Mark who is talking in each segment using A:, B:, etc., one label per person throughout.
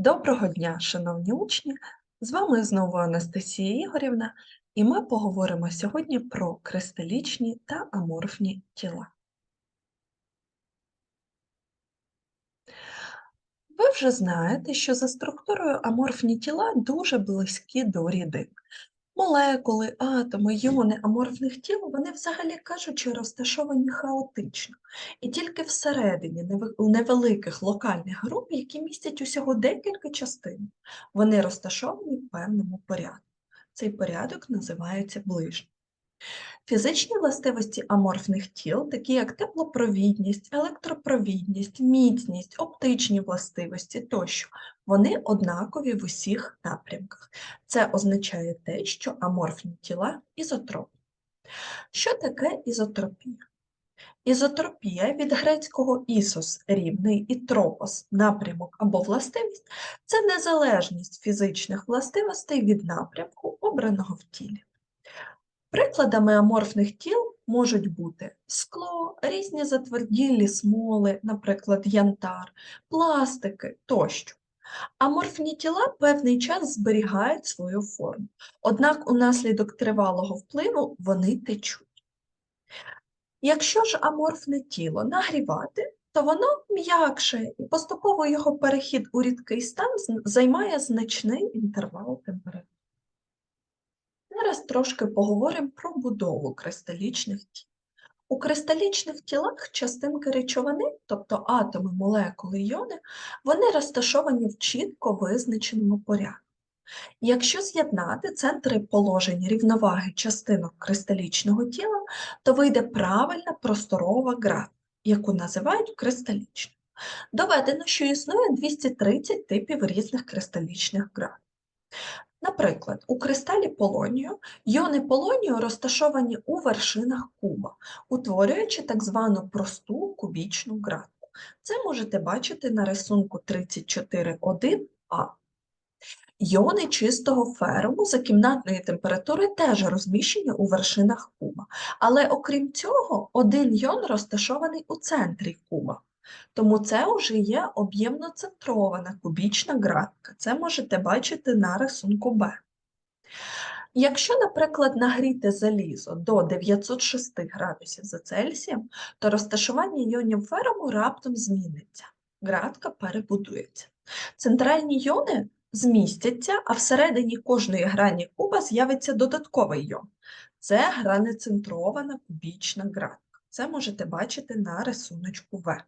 A: Доброго дня, шановні учні! З вами знову Анастасія Ігорівна, і ми поговоримо сьогодні про кристалічні та аморфні тіла. Ви вже знаєте, що за структурою аморфні тіла дуже близькі до рідин. Молекули, атоми, йони аморфних тіл, вони взагалі кажучи, розташовані хаотично, і тільки всередині невеликих локальних груп, які містять усього декілька частин, вони розташовані в певному порядку. Цей порядок називається ближнім. Фізичні властивості аморфних тіл, такі як теплопровідність, електропровідність, міцність, оптичні властивості тощо, вони однакові в усіх напрямках. Це означає те, що аморфні тіла ізотропні. Що таке ізотропія? Ізотропія від грецького ісос рівний і тропос напрямок або властивість це незалежність фізичних властивостей від напрямку, обраного в тілі. Прикладами аморфних тіл можуть бути скло, різні затверділі смоли, наприклад, янтар, пластики тощо. Аморфні тіла певний час зберігають свою форму, однак унаслідок тривалого впливу вони течуть. Якщо ж аморфне тіло нагрівати, то воно м'якше і поступово його перехід у рідкий стан займає значний інтервал температури. Зараз трошки поговоримо про будову кристалічних тіл. У кристалічних тілах частинки речовини, тобто атоми, молекули, іони, вони розташовані в чітко визначеному порядку. Якщо з'єднати центри положення рівноваги частинок кристалічного тіла, то вийде правильна просторова графа, яку називають кристалічною. Доведено, що існує 230 типів різних кристалічних граф. Наприклад, у кристалі полонію йони полонію розташовані у вершинах куба, утворюючи так звану просту кубічну графу. Це можете бачити на рисунку 34.1а. Йони чистого феруму за кімнатної температури теж розміщені у вершинах куба, але окрім цього, один йон розташований у центрі куба. Тому це вже є об'ємно центрована кубічна графіка. Це можете бачити на рисунку Б. Якщо, наприклад, нагріти залізо до 906 градусів за Цельсієм, то розташування іонів феруму раптом зміниться. Градка перебудується. Центральні іони змістяться, а всередині кожної грані куба з'явиться додатковий іон. Це гранецентрована кубічна градка. Це можете бачити на рисуночку В.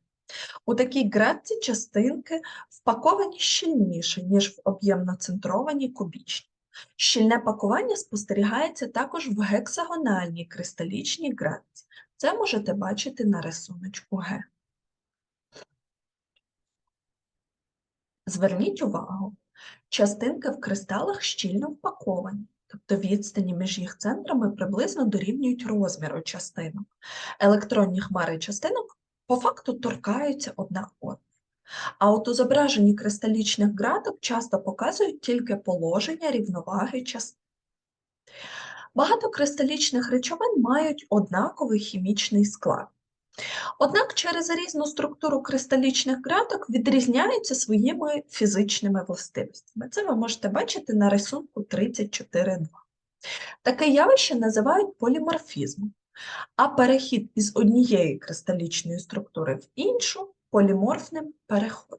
A: У такій градці частинки впаковані щільніше, ніж в об'ємно центрованій кубічній. Щільне пакування спостерігається також в гексагональній кристалічній градці. Це можете бачити на рисуночку Г. Зверніть увагу, частинки в кристалах щільно впаковані, тобто відстані між їх центрами приблизно дорівнюють розміру частинок. Електронні хмари частинок по факту торкаються одна одної. А от у зображенні кристалічних градок часто показують тільки положення рівноваги частин. Багато кристалічних речовин мають однаковий хімічний склад. Однак через різну структуру кристалічних градок відрізняються своїми фізичними властивостями. Це ви можете бачити на рисунку 34.2. Таке явище називають поліморфізмом, а перехід із однієї кристалічної структури в іншу поліморфним переходом.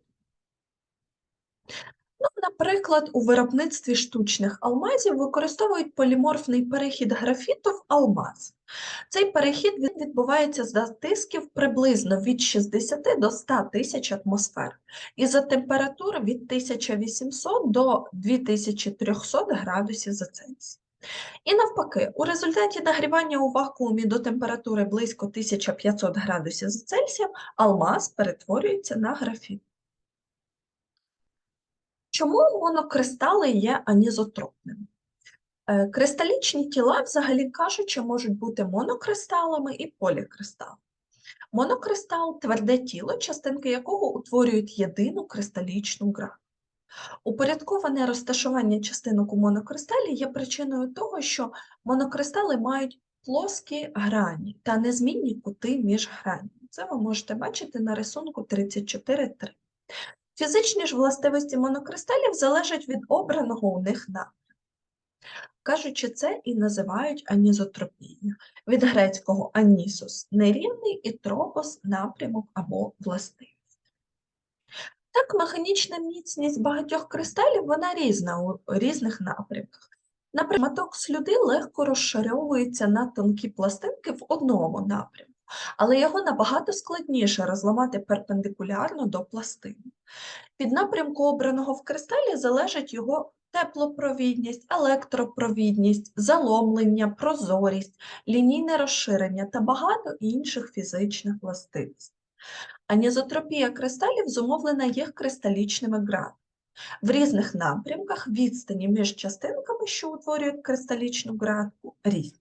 A: Ну, наприклад, у виробництві штучних алмазів використовують поліморфний перехід графіту в алмаз. Цей перехід відбувається за тисків приблизно від 60 до 100 тисяч атмосфер і за температури від 1800 до 2300 градусів за Цельсій. І навпаки, у результаті нагрівання у вакуумі до температури близько 1500 градусів за Цельсієм алмаз перетворюється на графіт. Чому монокристали є анізотропними? Е, Кристалічні тіла, взагалі кажучи, можуть бути монокристалами і полікристалами. Монокристал тверде тіло, частинки якого утворюють єдину кристалічну графу. Упорядковане розташування частинок у монокристалі є причиною того, що монокристали мають плоскі грані та незмінні кути між гранями. Це ви можете бачити на рисунку 34.3. Фізичні ж властивості монокристалів залежать від обраного у них напрямку. Кажучи це і називають анізотропією. Від грецького анісос – нерівний і тропос – напрямок або властивість. Так, механічна міцність багатьох кристалів вона різна у різних напрямках. Наприклад, маток слюди легко розшарьовується на тонкі пластинки в одному напрямку, але його набагато складніше розламати перпендикулярно до пластини. Від напрямку обраного в кристалі залежить його теплопровідність, електропровідність, заломлення, прозорість, лінійне розширення та багато інших фізичних властивостей. Анізотропія кристалів зумовлена їх кристалічними гранами. В різних напрямках відстані між частинками, що утворюють кристалічну гранку, різні.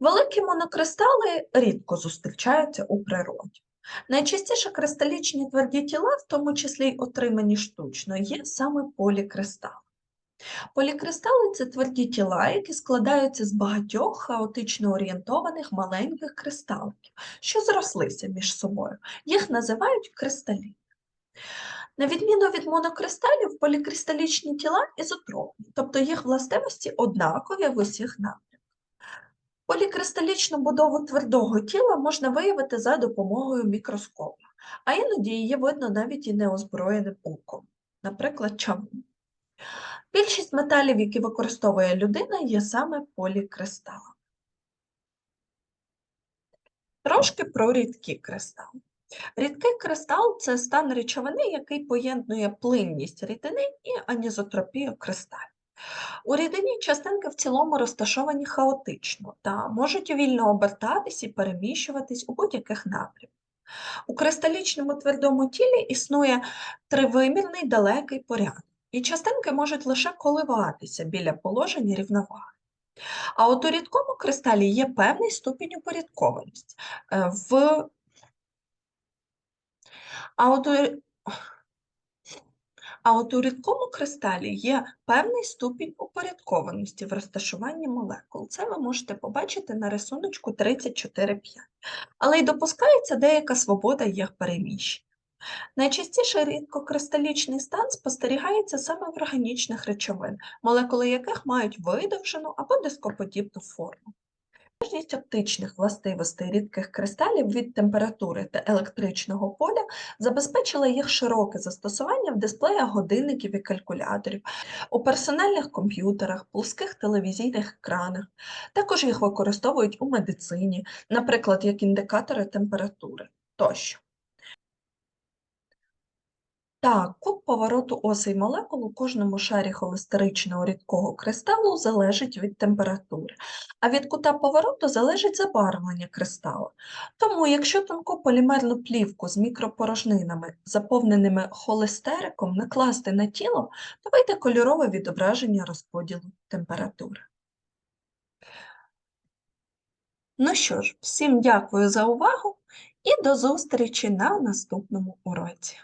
A: Великі монокристали рідко зустрічаються у природі. Найчастіше кристалічні тверді тіла, в тому числі й отримані штучно, є саме полікристали. Полікристали це тверді тіла, які складаються з багатьох хаотично орієнтованих маленьких кристаликів, що зрослися між собою. Їх називають кристалі. На відміну від монокристалів, полікристалічні тіла ізотропні, тобто їх властивості однакові в усіх напрямках. Полікристалічну будову твердого тіла можна виявити за допомогою мікроскопу, а іноді її видно навіть і неозброєним оком, наприклад, чавун. Більшість металів, які використовує людина, є саме полікристалами. Трошки про рідкі кристали. Рідкий кристал це стан речовини, який поєднує плинність рідини і анізотропію кристалів. У рідині частинки в цілому розташовані хаотично та можуть вільно обертатись і переміщуватись у будь-яких напрямках. У кристалічному твердому тілі існує тривимірний далекий порядок, і частинки можуть лише коливатися біля положення рівноваги. А от у рідкому кристалі є певний ступінь упорядкованості. Е, В... А от у... А от у рідкому кристалі є певний ступінь упорядкованості в розташуванні молекул. Це ви можете побачити на рисуночку 34.5. Але й допускається деяка свобода їх переміщення. Найчастіше рідкокристалічний стан спостерігається саме в органічних речовин, молекули яких мають видовжену або дископодібну форму. Залежність оптичних властивостей рідких кристалів від температури та електричного поля забезпечила їх широке застосування в дисплеях годинників і калькуляторів, у персональних комп'ютерах, плоских телевізійних екранах. Також їх використовують у медицині, наприклад, як індикатори температури тощо. Так, кут повороту осей молекул у кожному шарі холестеричного рідкого кристалу залежить від температури, а від кута повороту залежить забарвлення кристалу. Тому, якщо тонку полімерну плівку з мікропорожнинами, заповненими холестериком, накласти на тіло, то вийде кольорове відображення розподілу температури. Ну що ж, всім дякую за увагу і до зустрічі на наступному уроці.